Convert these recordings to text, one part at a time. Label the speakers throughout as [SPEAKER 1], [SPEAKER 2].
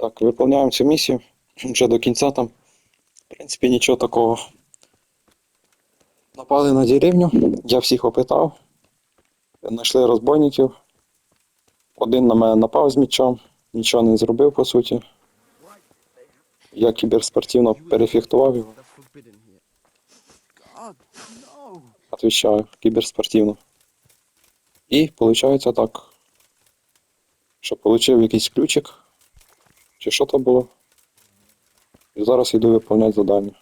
[SPEAKER 1] Так, виповняємо цю місію. Вже до кінця там. В принципі, нічого такого. Напали на деревню, я всіх опитав. Знайшли розбойників. Один на мене напав з мічом, нічого не зробив по суті. Я кіберспортивно перефехтував його. Отвічаю, кіберспортивно. І виходить так. Що отримав якийсь ключик. Чи що то було. І зараз йду виповняти завдання.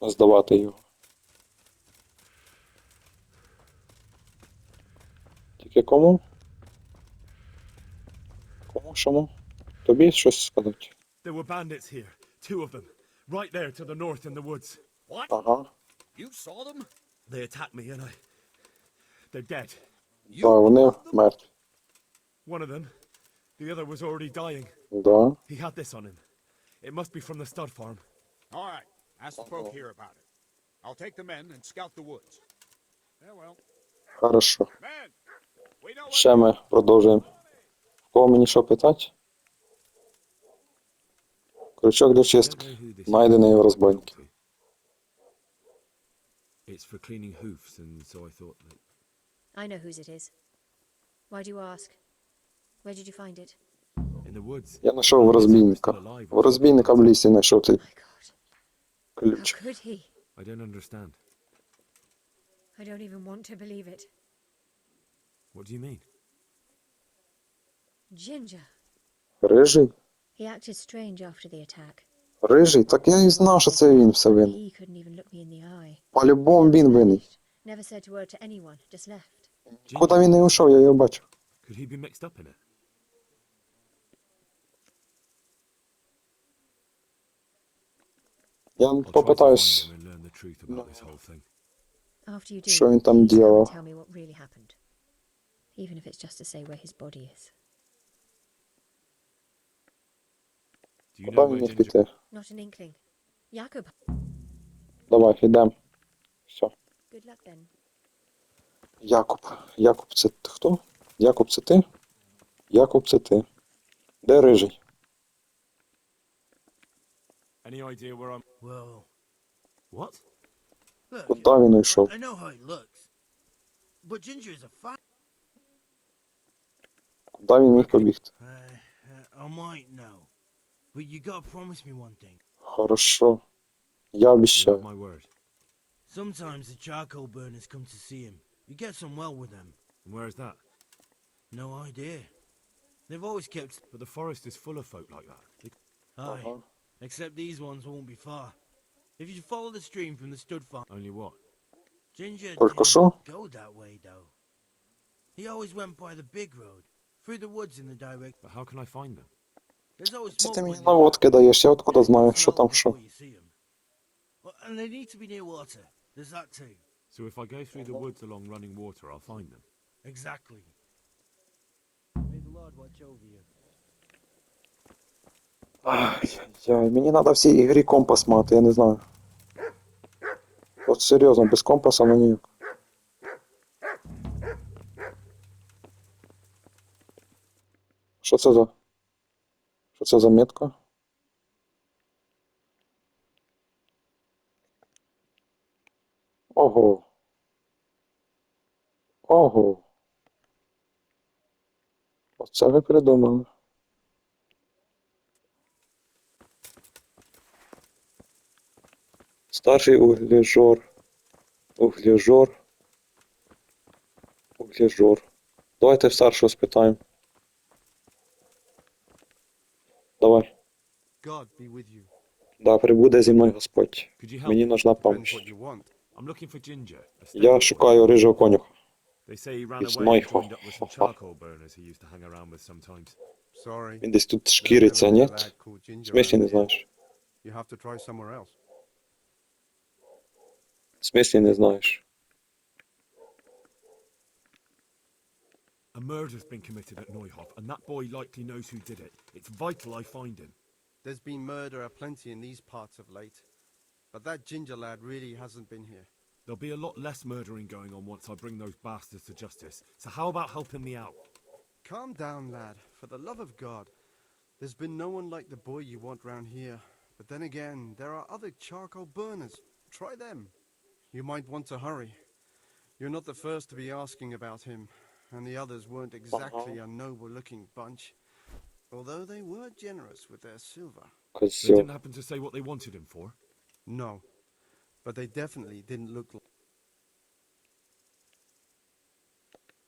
[SPEAKER 1] Здавати його. Тільки кому? Кому чому? Тобі щось сказати?
[SPEAKER 2] There were bandits here, two of them, right there to the north in the woods.
[SPEAKER 3] What?
[SPEAKER 1] Ага.
[SPEAKER 3] You saw them?
[SPEAKER 2] They attacked me and I. They're dead.
[SPEAKER 3] You
[SPEAKER 1] Так, вони мертві.
[SPEAKER 2] One of them, the other was already dying.
[SPEAKER 1] Да.
[SPEAKER 2] He had this on him. It must be from the stud farm.
[SPEAKER 3] All right. Ask the folk here about it. I'll take the men and scout the woods. Yeah, well.
[SPEAKER 1] Хорошо.
[SPEAKER 3] Men! We know
[SPEAKER 1] Ще ми продовжуємо. Кого мені що питати? Крючок для чистки. Знайдений у розбойників.
[SPEAKER 2] It's for cleaning hoofs, and so I thought that.
[SPEAKER 4] I know whose it is. Why do you ask? Where did you find it?
[SPEAKER 2] In the woods.
[SPEAKER 1] Я знайшов розбійника. В розбійника в лісі знайшов цей ключ.
[SPEAKER 4] Could he?
[SPEAKER 2] I don't understand.
[SPEAKER 4] I don't even want to believe it.
[SPEAKER 2] What do you mean?
[SPEAKER 4] Ginger.
[SPEAKER 1] Рижий?
[SPEAKER 4] He acted strange after the attack.
[SPEAKER 1] Рижий? Так я і знав, що це він все винен.
[SPEAKER 4] He couldn't even look me in the eye.
[SPEAKER 1] По-любому він винен.
[SPEAKER 4] Never said a word to anyone, just left.
[SPEAKER 1] Куди він не йшов, я його бачив.
[SPEAKER 2] Could he be mixed up in it?
[SPEAKER 1] Я
[SPEAKER 2] I'll try to
[SPEAKER 1] попитаюсь,
[SPEAKER 2] find him and learn the truth about this whole thing.
[SPEAKER 4] After you do,
[SPEAKER 1] що він там
[SPEAKER 4] please come
[SPEAKER 1] ділав.
[SPEAKER 4] tell me what really happened. Even if it's just to say where his body is.
[SPEAKER 1] Мені
[SPEAKER 2] Ginger?
[SPEAKER 1] піти?
[SPEAKER 4] Not an inkling. Jakob,
[SPEAKER 1] Давай, йдемо. Все.
[SPEAKER 4] good luck then.
[SPEAKER 1] Якуб. Якуб, це хто? Якуб, це ти? Якуб, це ти. Де рижий?
[SPEAKER 2] Any idea where I'm?
[SPEAKER 5] Well,
[SPEAKER 2] What?
[SPEAKER 5] look.
[SPEAKER 1] Куди він йшов?
[SPEAKER 5] I know how he looks. But Ginger is a fine.
[SPEAKER 1] Куди він міг побігти?
[SPEAKER 5] Uh, uh, I might know. But you gotta promise me one thing.
[SPEAKER 1] Хорошо. Я
[SPEAKER 2] You have
[SPEAKER 1] обіцяю.
[SPEAKER 2] my word.
[SPEAKER 5] Sometimes the charcoal burners come to see him. You get some well with them.
[SPEAKER 2] And where is that?
[SPEAKER 5] No idea. They've always kept.
[SPEAKER 2] But the forest is full of folk like that. They-
[SPEAKER 5] Aye.
[SPEAKER 1] Uh-huh.
[SPEAKER 5] Except these ones won't be far. If you follow the stream from the stud farm,
[SPEAKER 2] Only what?
[SPEAKER 5] Ginger
[SPEAKER 1] Только
[SPEAKER 5] didn't
[SPEAKER 1] что?
[SPEAKER 5] go that way though. He always went by the big road, through the woods in the direct.
[SPEAKER 2] But how can I find them?
[SPEAKER 5] There's always
[SPEAKER 1] Це
[SPEAKER 5] smoke
[SPEAKER 1] ти мені
[SPEAKER 5] when you-
[SPEAKER 1] наводки даєш, я откуда знаю,
[SPEAKER 5] Smell
[SPEAKER 1] що там
[SPEAKER 5] before
[SPEAKER 1] що.
[SPEAKER 5] you see 'em. Well, and they need to be near water. There's that too.
[SPEAKER 2] So if I go through the woods along running water, I'll find them.
[SPEAKER 5] Exactly. May the Lord watch over you.
[SPEAKER 1] Ай-яй, мені треба в цій ігрі компас мати, я не знаю. От серйозно, без компаса ну ніяк. Що це за? Що це за метка? Ого. Ого. Оце ви придумали. Старший углежор. Углежор. Углежор. Давайте в старшого спитаємо. Давай.
[SPEAKER 6] God be with you.
[SPEAKER 1] Да, прибуде зі мною Господь. Мені нужна помощь. Я шукаю рижого конюха. Він десь тут шкіриться, ні? В смислі не знаєш?
[SPEAKER 6] You have to try somewhere else.
[SPEAKER 1] В смислі не знаєш.
[SPEAKER 2] A murder's been committed at Neuhof, and that boy likely knows who did it. It's vital I find him.
[SPEAKER 6] There's been murder aplenty in these parts of late. But that Ginger lad really hasn't been here.
[SPEAKER 2] There'll be a lot less murdering going on once I bring those bastards to justice. So how about helping me out?
[SPEAKER 6] Calm down, lad. For the love of God. There's been no one like the boy you want round here. But then again, there are other charcoal burners. Try them. You might want to hurry. You're not the first to be asking about him, and the others weren't exactly a noble looking bunch. Although they were generous with their silver.
[SPEAKER 2] They
[SPEAKER 1] Козьо.
[SPEAKER 2] didn't happen to say what they wanted him for.
[SPEAKER 6] No. But they definitely didn't look like.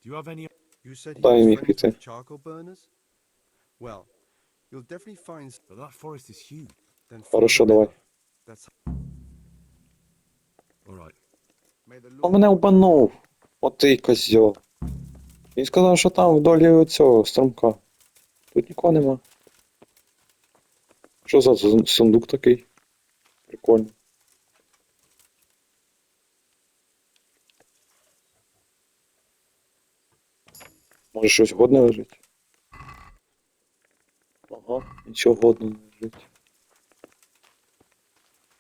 [SPEAKER 2] Do you have any?
[SPEAKER 6] You said he
[SPEAKER 1] Дай
[SPEAKER 6] was
[SPEAKER 1] мені
[SPEAKER 6] friends
[SPEAKER 1] піти.
[SPEAKER 6] with charcoal burners? Well, you'll definitely find s-
[SPEAKER 2] But that forest is huge.
[SPEAKER 6] then follow
[SPEAKER 1] Хорошо,
[SPEAKER 6] the
[SPEAKER 1] давай.
[SPEAKER 6] river. That's
[SPEAKER 2] All right.
[SPEAKER 1] Он мене обманув. От ти козьо. Він сказав, що там вдолі цього струмка. Тут нікого нема. Що за сундук такий? Прикольно. Може щось годне лежить? Ага, нічого годного не лежить.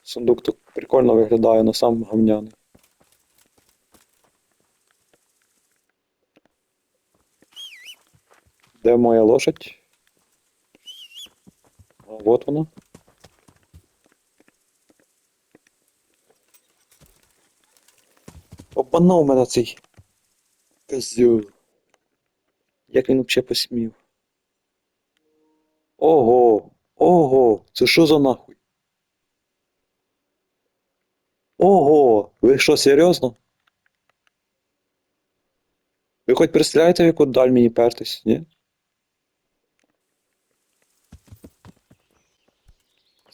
[SPEAKER 1] Сундук тут прикольно виглядає, але сам гамняний. Де моя лошадь? А, вот вона. Обманув мене цей. Козюл. Як він взагалі посмів? Ого! Ого! Це що за нахуй? Ого! Ви що, серйозно? Ви хоч представляєте, в яку даль мені пертись, ні? Старший вилежав, давай.
[SPEAKER 3] Good day to you. What do you...
[SPEAKER 2] I'm
[SPEAKER 1] Я
[SPEAKER 2] looking for
[SPEAKER 1] шукаю
[SPEAKER 2] Ginger.
[SPEAKER 1] рижого, давай.
[SPEAKER 2] Do you know anything about him?
[SPEAKER 3] I know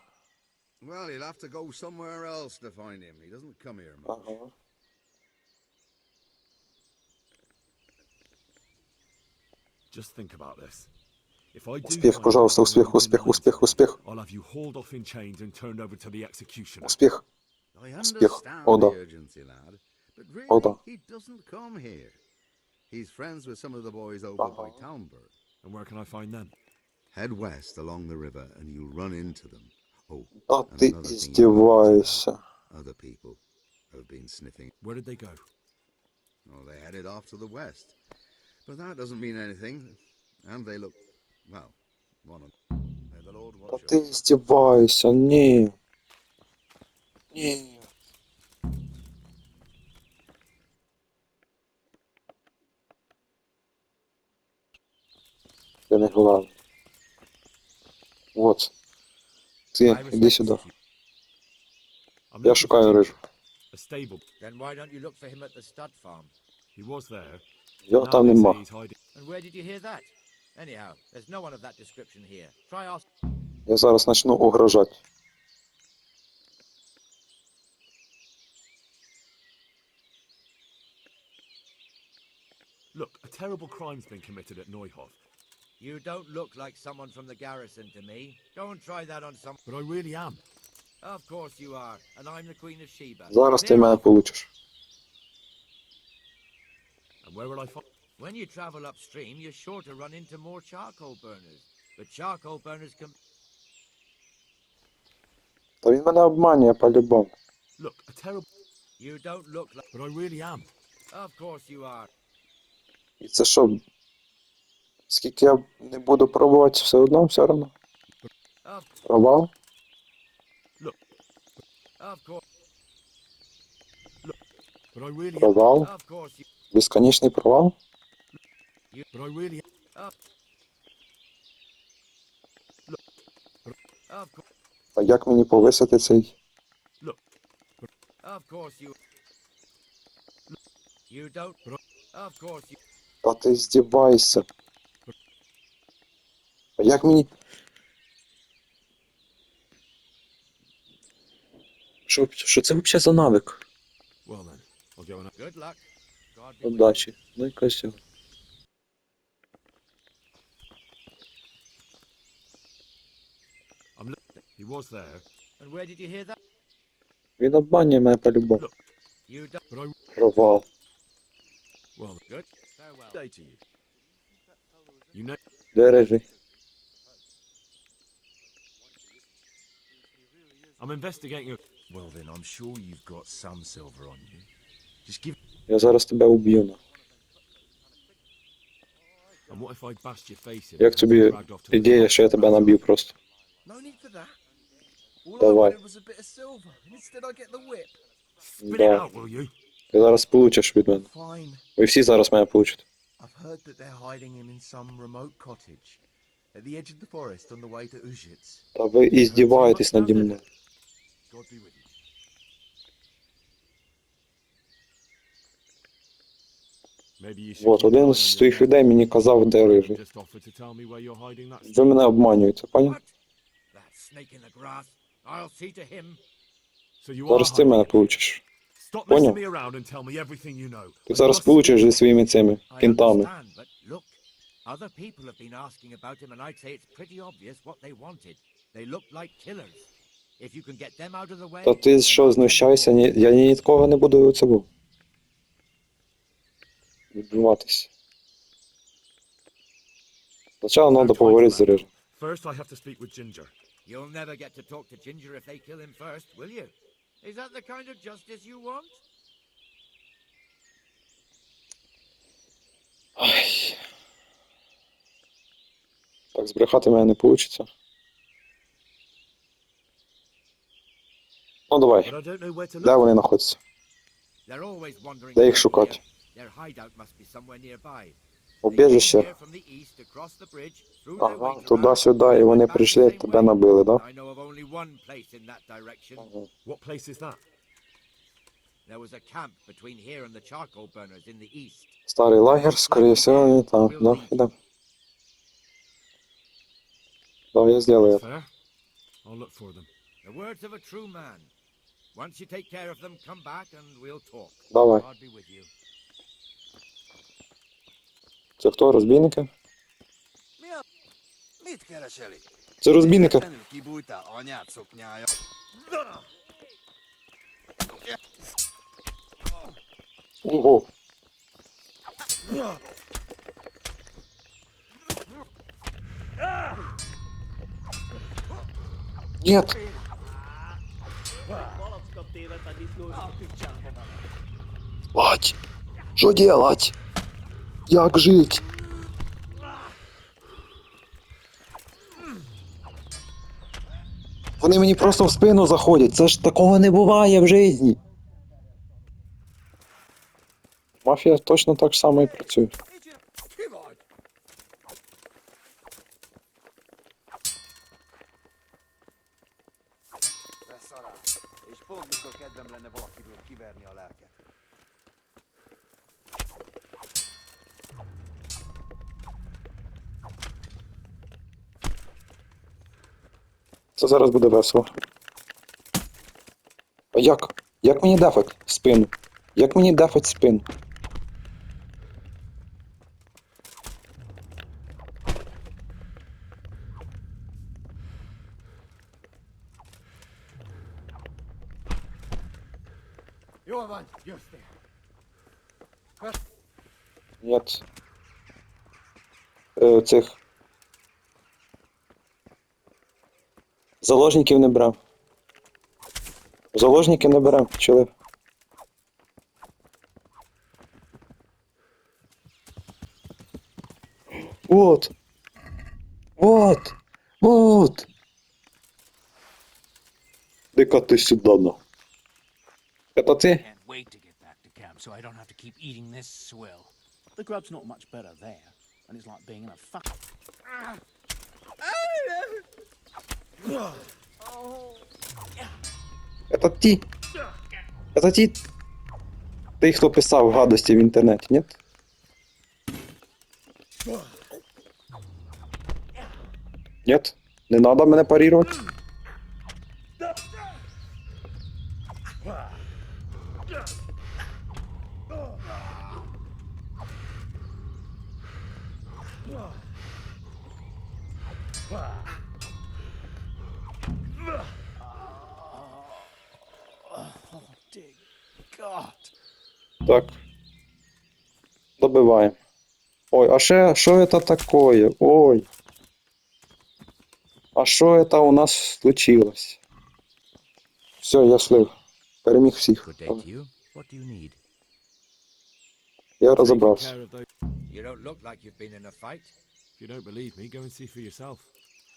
[SPEAKER 3] Well, you'll have to go somewhere else to find him. He doesn't come here much.
[SPEAKER 1] Ага.
[SPEAKER 2] Just think about this. If I do
[SPEAKER 1] Успіх,
[SPEAKER 2] find
[SPEAKER 1] пожалуйста,
[SPEAKER 2] out
[SPEAKER 1] успіх,
[SPEAKER 2] who's
[SPEAKER 1] успіх,
[SPEAKER 2] been
[SPEAKER 1] успіх,
[SPEAKER 2] lying to
[SPEAKER 1] успіх.
[SPEAKER 2] me, I'll have you hauled off in chains and turned over to the executioner.
[SPEAKER 1] Успіх.
[SPEAKER 3] I
[SPEAKER 1] Успіх.
[SPEAKER 3] understand
[SPEAKER 1] О, да.
[SPEAKER 3] the urgency, lad. But really,
[SPEAKER 1] О, да.
[SPEAKER 3] he doesn't come here. He's friends with some of the boys over by
[SPEAKER 1] Uh-huh.
[SPEAKER 3] Townburg.
[SPEAKER 2] And where can I find them?
[SPEAKER 3] Head west along the river and you'll run into them. Oh,
[SPEAKER 1] А
[SPEAKER 3] and
[SPEAKER 1] ти
[SPEAKER 3] another thing you might
[SPEAKER 1] іздіваєшся.
[SPEAKER 3] know, Other people have been sniffing.
[SPEAKER 2] Where did they go?
[SPEAKER 3] Oh, they headed off to the west. But that doesn't mean anything. And they look, well, one of May the Lord
[SPEAKER 1] Та
[SPEAKER 3] watch
[SPEAKER 1] ти
[SPEAKER 3] over.
[SPEAKER 1] іздіваєшся, ні. Ні. Я не глав. Вот. Ти, іди сюди. Я шукаю рижу. Його там нема. Я зараз почну угрожати.
[SPEAKER 2] Look, a terrible crime's been committed at Neuhof,
[SPEAKER 5] You don't look like someone from the garrison to me. Go and try that on some.
[SPEAKER 2] but I really am.
[SPEAKER 5] Of course you are, and I'm the Queen of Sheba.
[SPEAKER 1] Зараз ти
[SPEAKER 5] Clear
[SPEAKER 1] мене
[SPEAKER 5] off.
[SPEAKER 1] получиш.
[SPEAKER 2] And where will I find?
[SPEAKER 5] When you travel upstream, you're sure to run into more charcoal burners. But charcoal burners can.
[SPEAKER 1] Та він мене обманює по-любому.
[SPEAKER 2] Look, a terrible.
[SPEAKER 5] You don't look like.
[SPEAKER 2] But I really am.
[SPEAKER 5] Of course you are.
[SPEAKER 1] І це що? Скільки я не буду пробувати, все одно, все одно. Провал. Провал. Безконечний провал. А як мені повисити цей? Та ти здівайся. Як мені. Що, що це взагалі за навик?
[SPEAKER 2] Well then, I'll go and.
[SPEAKER 5] Good luck. God be.
[SPEAKER 1] Удачі. Ну і козьо.
[SPEAKER 2] I'm. Was there,
[SPEAKER 5] And where did you hear that?
[SPEAKER 1] Він обманює мене по-любому. Провал.
[SPEAKER 2] Well,
[SPEAKER 5] Good. Farewell.
[SPEAKER 2] day to you. You know.
[SPEAKER 1] Де рижий?
[SPEAKER 2] I'm investigating a.
[SPEAKER 7] Well, then, I'm sure you've got some silver on you. Just give.
[SPEAKER 1] Я зараз тебе уб'ю. на.
[SPEAKER 2] And what if I bashed your face in?
[SPEAKER 1] Як
[SPEAKER 2] and
[SPEAKER 1] тобі
[SPEAKER 2] dragged off to the
[SPEAKER 1] ідея,
[SPEAKER 2] top?
[SPEAKER 1] що я тебе наб'ю просто?
[SPEAKER 5] No need for that. All I
[SPEAKER 1] Давай.
[SPEAKER 5] wanted was a bit of silver, and instead I get the whip.
[SPEAKER 2] Spit it
[SPEAKER 1] Да.
[SPEAKER 2] out, will you?
[SPEAKER 1] Ти зараз получиш від мене.
[SPEAKER 5] Fine.
[SPEAKER 1] Ви всі зараз мене получите.
[SPEAKER 5] I've heard that they're hiding him in some remote cottage at the edge of the forest on the way to Ujits.
[SPEAKER 1] Та ви і здіваєтесь наді мною.
[SPEAKER 2] God be with you. Maybe you should
[SPEAKER 1] Вот, один з твоїх людей мені казав, де рижий.
[SPEAKER 2] Just offered to tell me where you're hiding that.
[SPEAKER 1] Ви мене обманюєте, поняв?
[SPEAKER 5] What? That snake in the grass. I'll see to him.
[SPEAKER 2] So you are
[SPEAKER 1] Зараз ти мене получиш.
[SPEAKER 2] Stop
[SPEAKER 1] Понял.
[SPEAKER 2] messing me around and tell me everything you know.
[SPEAKER 1] Ти зараз получиш зі своїми цими
[SPEAKER 5] I
[SPEAKER 1] кінтами.
[SPEAKER 5] understand, but look, other people have been asking about him, and I'd say it's pretty obvious what they wanted. They looked like killers.
[SPEAKER 1] Та ти що знущайся? Ні, я ні від кого не буду це був. Відбиватись. Спочатку треба поговорити з рижим.
[SPEAKER 2] First, I have to speak with Ginger.
[SPEAKER 5] You'll never get to talk to Ginger if they kill him first, will you? Is that the kind of justice you want?
[SPEAKER 1] Ай. Так, збрехати мене не вийде. Давай, де вони знаходяться? Де їх шукати? Убіжище. Ага, туди-сюди, і вони прийшли, тебе набили, да? Старий лагер, скоріше всього, вони там. Да, ідем. Да, я зроблю це.
[SPEAKER 5] Once you take care of them, come back and we'll talk.
[SPEAKER 1] Давай.
[SPEAKER 5] God be with you.
[SPEAKER 1] Це хто, розбійники?
[SPEAKER 3] Mit?
[SPEAKER 1] Це розбійники.
[SPEAKER 3] Anyád szoknyája.
[SPEAKER 1] Ого. Нет. Бать, що делать? Як жить? Вони мені просто в спину заходять. Це ж такого не буває в житті. Мафія точно так само і працює. Це зараз буде весело. А як? Як мені дефать спину? Як мені дефать спину? Нет. Е, цих. Заложників не берем. Заложники не берем, чили. Вот. Вот. Вот. Ди-ка ти сюди, на. Это ти?
[SPEAKER 8] Can't wait to get back to camp so I don't have to keep eating this swill. The grub's not much better there, and it's like being in a fuck.
[SPEAKER 1] Это ті. Это ті. Ти, хто писав гадості в інтернеті, ні? Нет? Не надо мене парировать?
[SPEAKER 8] God.
[SPEAKER 1] Так. Добиваємо. Ой, а ще, що це такое? Ой. А що це у нас случилось? Все, я слив. Переміг всіх.
[SPEAKER 5] Do you need?
[SPEAKER 1] Я
[SPEAKER 2] Taking
[SPEAKER 1] розібрався.
[SPEAKER 2] care of those.
[SPEAKER 5] You don't look like you've been in a fight.
[SPEAKER 2] If you don't believe me, go and see for yourself.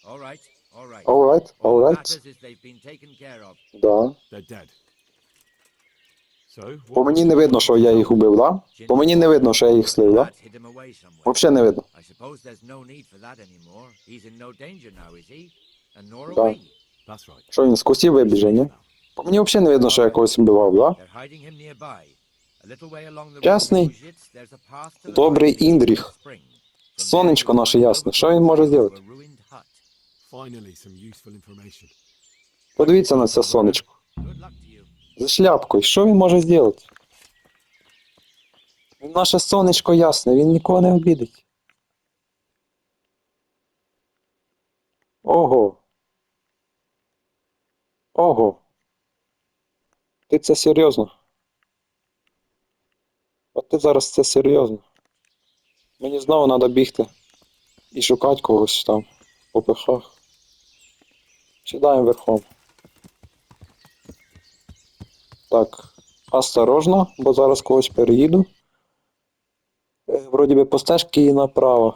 [SPEAKER 5] All right, all right.
[SPEAKER 1] Alright,
[SPEAKER 5] All that
[SPEAKER 1] alright.
[SPEAKER 5] matters is they've been taken care of.
[SPEAKER 1] Да.
[SPEAKER 2] They're dead.
[SPEAKER 1] По мені не видно, що я їх убив, да? По мені не видно, що я їх слив, да? Взагалі не видно. Да. Що він з кустів вибіже, ні? По мені взагалі не видно, що я когось вбивав, да? Ясний, добрий Індріх. Сонечко наше ясне. Що він може зробити? Подивіться на це сонечко. За шляпкою. Що він може зробити? Він Наше сонечко ясне, він нікого не обідить. Ого. Ого. Ти це серйозно? От ти зараз це серйозно. Мені знову треба бігти і шукати когось там по пихах. Сідаємо верхом. Так, осторожно, бо зараз когось переїду. Е, Вроді би по стежці і направо.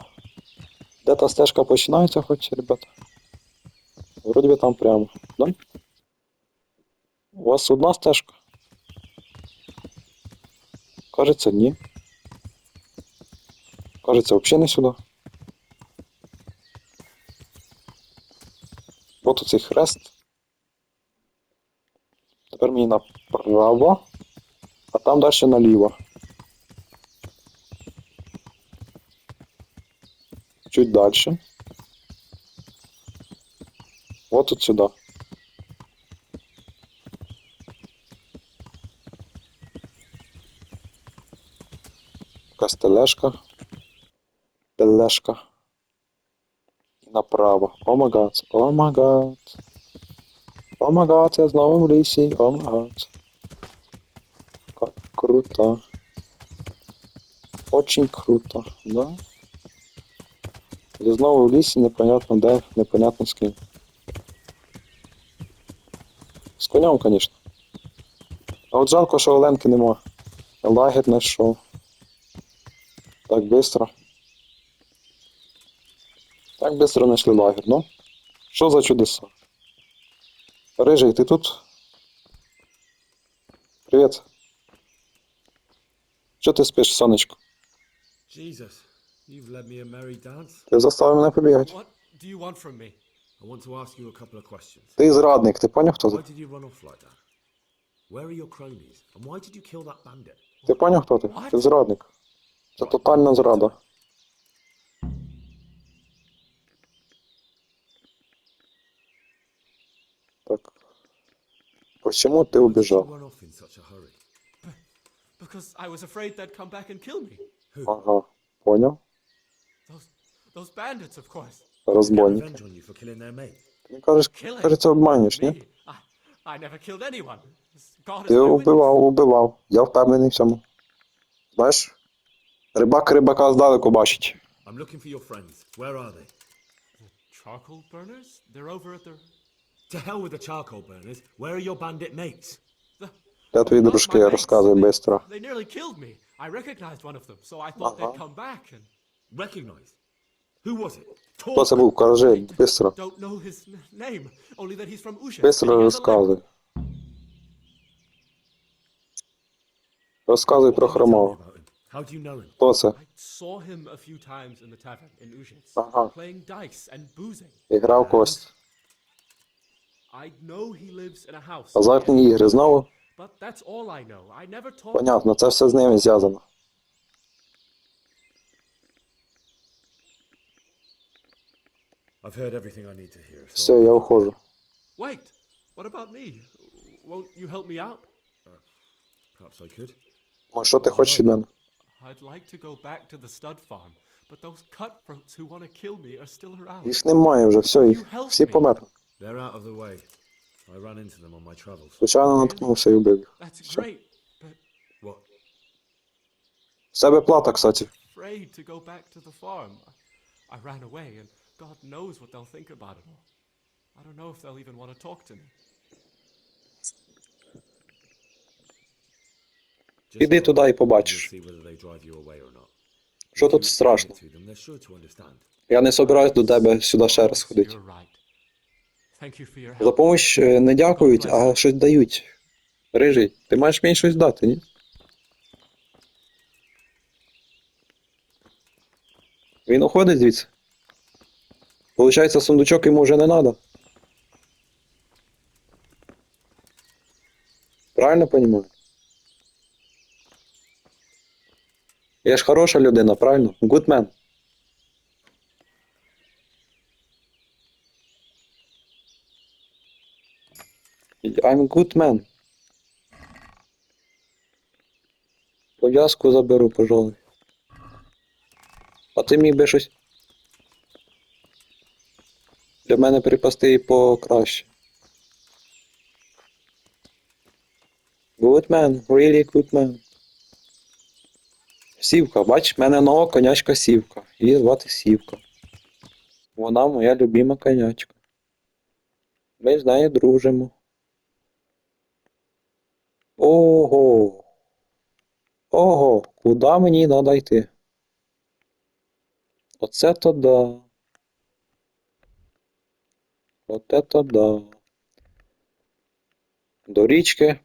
[SPEAKER 1] Де та стежка починається хоч, ребята? Вроді би там прямо, да? У вас одна стежка? Кажеться, ні. Кажеться, взагалі не сюди. От оцей хрест. Тепер мені направо, а там далі наліво. Чуть дальше. Вот тут сюда. Якась тележка. Тележка. І направо. О май гад. О май гад. Я знову в лісі. О май гад. Круто. Очень круто, да? Я знову в лісі, непонятно де, непонятно з ким. З конем, звісно. А от жалко, що Оленки нема. Лагер знайшов. Так быстро. Так быстро знайшли лагер, ну? Що за чудеса? Рижий, ти тут? Привіт. Що ти спиш, сонечко?
[SPEAKER 2] Jesus, you've led me a merry dance.
[SPEAKER 1] Ти заставив мене побігати.
[SPEAKER 2] What do you want from me? I want to ask you a couple of questions.
[SPEAKER 1] Ти зрадник, ти поняв, хто
[SPEAKER 2] Why
[SPEAKER 1] ти?
[SPEAKER 2] did you run off like that? Where are your cronies? And why did you kill that bandit?
[SPEAKER 1] Ти поняв, хто ти? Ти зрадник. Це тотальна зрада. Так. Почему ты
[SPEAKER 2] Why did you
[SPEAKER 1] убежал?
[SPEAKER 2] run off in such a hurry?
[SPEAKER 9] Because I was afraid they'd come back and kill me.
[SPEAKER 1] Ага, понял.
[SPEAKER 9] Those those bandits, of course. I, never killed anyone. God
[SPEAKER 1] Ти
[SPEAKER 9] my witness.
[SPEAKER 1] убивав, убивав. Я впевнений в цьому. Знаєш? Рибак рибака здалеку бачить.
[SPEAKER 2] I'm looking for your friends. Where are they?
[SPEAKER 9] Charcoal burners? They're over at the
[SPEAKER 2] To hell with the charcoal burners. Where are your bandit mates?
[SPEAKER 9] the.
[SPEAKER 1] Де твої дружки? Розказуй
[SPEAKER 9] They- They nearly killed me. I recognized one of them, so I thought they'd come back and
[SPEAKER 2] Recognize. Who was it?
[SPEAKER 1] Хто це був? Кажи, бистро.
[SPEAKER 9] don't know his name. Only that he's from Usha.
[SPEAKER 1] Бистро розказуй. Розказуй про хромого.
[SPEAKER 2] How do you know him?
[SPEAKER 1] Хто це?
[SPEAKER 9] I saw him a few times in the tavern in
[SPEAKER 1] Uh-huh.
[SPEAKER 9] playing dice and boozing.
[SPEAKER 1] І грав когось.
[SPEAKER 9] I know he lives in a house.
[SPEAKER 1] Азартні ігри знову? Понятно, це все з ними зв'язано. Все, я уходжу.
[SPEAKER 9] Wait, what about me? Won't you help me out?
[SPEAKER 2] perhaps I could.
[SPEAKER 1] Мо, що ти хочеш від мене?
[SPEAKER 9] I'd like to go back to the stud farm, but those cutthroats who want to kill me are still around.
[SPEAKER 1] Їх немає вже, все, їх всі померли.
[SPEAKER 2] They're out of the way. I ran into them on my travels.
[SPEAKER 1] Звичайно, наткнувся і вбив їх.
[SPEAKER 9] That's great, but
[SPEAKER 1] З тебе плата, кстати.
[SPEAKER 9] afraid to go back to the farm. I ran away, and God knows what they'll think about it all. I don't know if they'll even want to talk to me.
[SPEAKER 2] Just
[SPEAKER 1] Іди
[SPEAKER 2] go,
[SPEAKER 1] туди і
[SPEAKER 2] and
[SPEAKER 1] побачиш.
[SPEAKER 2] see whether they drive you away or not.
[SPEAKER 1] Що тут страшно?
[SPEAKER 2] to them, they're sure to understand.
[SPEAKER 1] Я не собираюсь до тебе сюди ще раз ходити.
[SPEAKER 9] You're right. Thank you for your
[SPEAKER 1] За помощь е, не дякують, а щось дають. Рижий, ти маєш мені щось дати, ні? Він уходить звідси. Получається, сундучок йому вже не треба. Правильно розумію? Я ж хороша людина, правильно? Good man. I'm good man. Пов'язку заберу, пожалуй. А ти міг би щось. Для мене припасти і покраще. Good man, really good man. Сівка, бач, в мене нова конячка сівка. Її звати Сівка. Вона моя любима конячка. Ми з нею дружимо. Ого. Ого, куди мені треба йти? Оце то да. Оце то да. До річки.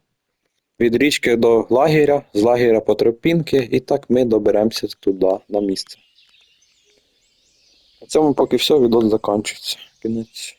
[SPEAKER 1] Від річки до лагеря, з лагеря по тропінки, і так ми доберемося туди, на місце. На цьому поки все, відос закінчується. Кінець.